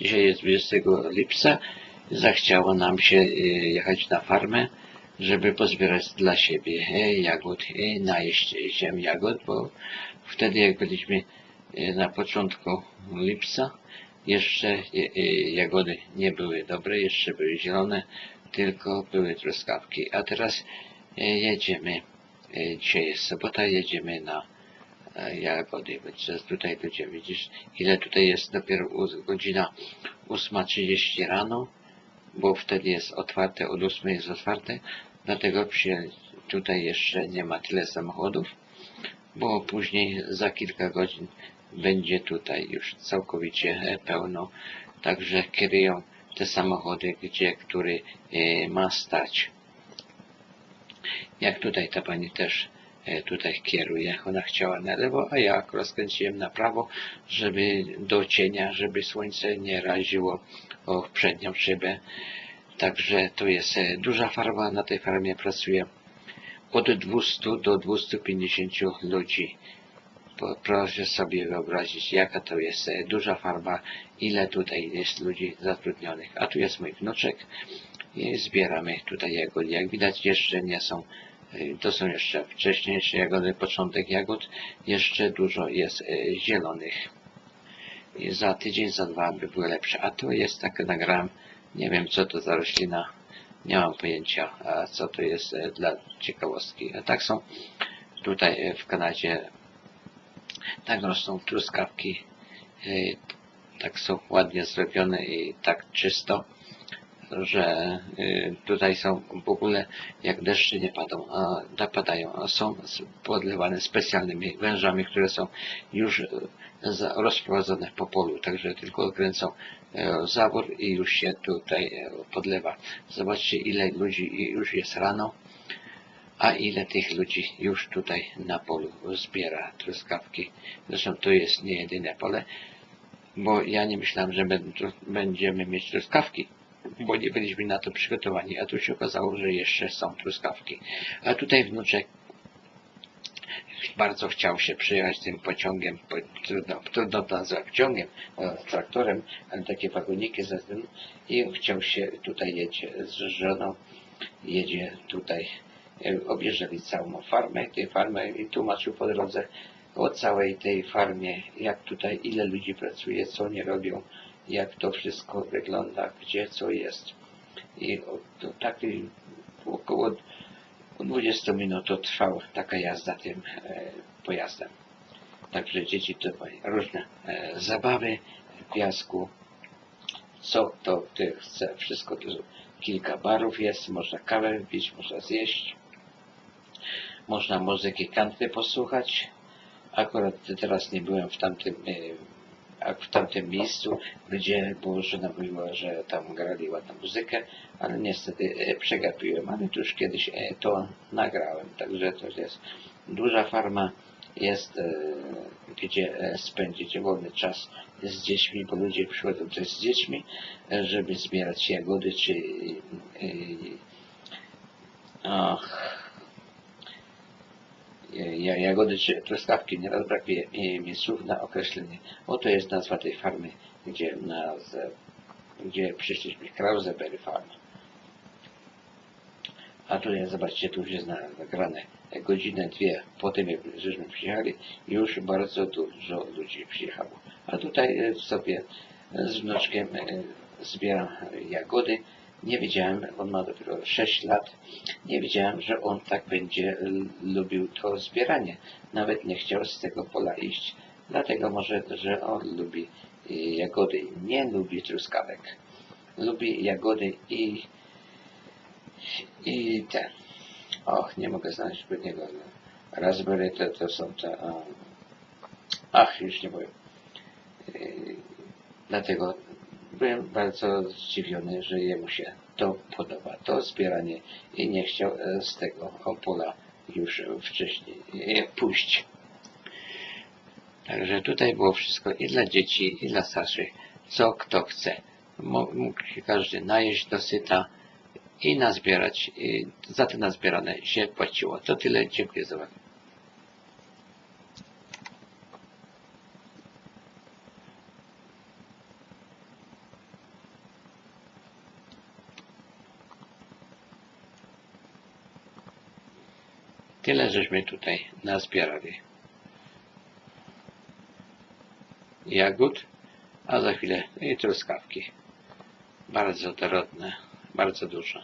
Dzisiaj jest 20 lipca. Zachciało nam się y, jechać na farmę, żeby pozbierać dla siebie e, jagód, e, najeść się jagód, bo wtedy jak byliśmy y, na początku lipca, jeszcze y, y, jagody nie były dobre, jeszcze były zielone, tylko były truskawki. A teraz y, jedziemy, y, dzisiaj jest sobota, jedziemy na jagody. Więc teraz tutaj ludzie, widzisz, ile tutaj jest dopiero godzina 8.30 rano, bo wtedy jest otwarte, od 8 jest otwarte, dlatego przy, tutaj jeszcze nie ma tyle samochodów, bo później za kilka godzin będzie tutaj już całkowicie pełno, także kierują te samochody, gdzie który e, ma stać. Jak tutaj ta pani też tutaj kieruje, ona chciała na lewo, a ja akurat skręciłem na prawo, żeby do cienia, żeby słońce nie raziło o przednią szybę. Także to jest e, duża farma, na tej farmie pracuje od 200 do 250 ludzi. Proszę sobie wyobrazić, jaka to jest e, duża farma, ile tutaj jest ludzi zatrudnionych. A tu jest mój wnuczek i zbieramy tutaj jagody. Jak widać jeszcze nie są, e, to są jeszcze wcześniejsze jagody, początek jagód, jeszcze dużo jest e, zielonych. I za tydzień, za dwa by były lepsze. A to jest tak nagram, nie wiem co to za roślina, nie mam pojęcia, co to jest e, dla ciekawostki. A tak są tutaj w Kanadzie, tak rosną truskawki, tak są ładnie zrobione i tak czysto, że y, tutaj są w ogóle, jak deszcze nie padą, a napadają, a są podlewane specjalnymi wężami, które są już y, rozprowadzone po polu, także tylko kręcą e, zawór i już się tutaj e, podlewa. Zobaczcie ile ludzi już jest rano, a ile tych ludzi już tutaj na polu zbiera truskawki. Zresztą to jest nie jedyne pole, bo ja nie myślałem, że będziemy mieć truskawki, bo nie byliśmy na to przygotowani, a tu się okazało, że jeszcze są truskawki. A tutaj wnuczek bardzo chciał się przyjechać tym pociągiem, po, trudno, trudno to nazwać pociągiem, e, traktorem, ale takie wagoniki ze tym. I chciał się tutaj jedzie z żoną, jedzie tutaj, e, objeżdżali całą farmę, tej farmę i tłumaczył po drodze o całej tej farmie, jak tutaj, ile ludzi pracuje, co oni robią, jak to wszystko wygląda, gdzie co jest. I to taki około 20 minut to trwała taka jazda tym e, pojazdem. Także dzieci to mają różne e, zabawy w piasku. Co to ty chce, wszystko tu kilka barów jest, można kawę wypić, można zjeść. Można muzyki country posłuchać. Akurat teraz nie byłem w tamtym, e, w tamtym miejscu, gdzie było, żona mówiła, że tam grali ładną muzykę, ale niestety e, przegapiłem, ale już kiedyś e, to nagrałem, także to jest duża farma, jest e, gdzie e, spędzić wolny czas z dziećmi, bo ludzie przychodzą też z dziećmi, żeby zbierać jagody czy ja- jagody czy truskawki, nieraz brakuje mi słów na określenie. Oto jest nazwa tej farmy, gdzie, nas, gdzie przyszliśmy, Krauseberry Farm. A tutaj zobaczcie, tu już jest na- nagrane godzinę, dwie po tym, jak żeśmy przyjechali, już bardzo dużo ludzi przyjechało. A tutaj e, sobie z wnuczkiem e, zbieram jagody. Nie wiedziałem, on ma dopiero 6 lat, nie wiedziałem, że on tak będzie lubił to zbieranie. Nawet nie chciał z tego pola iść, dlatego może, że on lubi e, jagody, nie lubi truskawek. Lubi jagody i i te. Och, nie mogę znaleźć zbytniego. Raspberry to, to są te. a, Ach, już nie powiem. Yy, Dlatego byłem bardzo zdziwiony, że jemu się to podoba, to zbieranie i nie chciał e, z tego pola już wcześniej e, pójść. Także tutaj było wszystko i dla dzieci, i dla starszych, co kto chce. Mógł się każdy najeść dosyta i nazbierać. I za te nazbierane się płaciło. To tyle. Dziękuję za uwagę. Tyle żeśmy tutaj nazbierali. Jagód, a za chwilę i truskawki. Bardzo dorodne, bardzo dużo.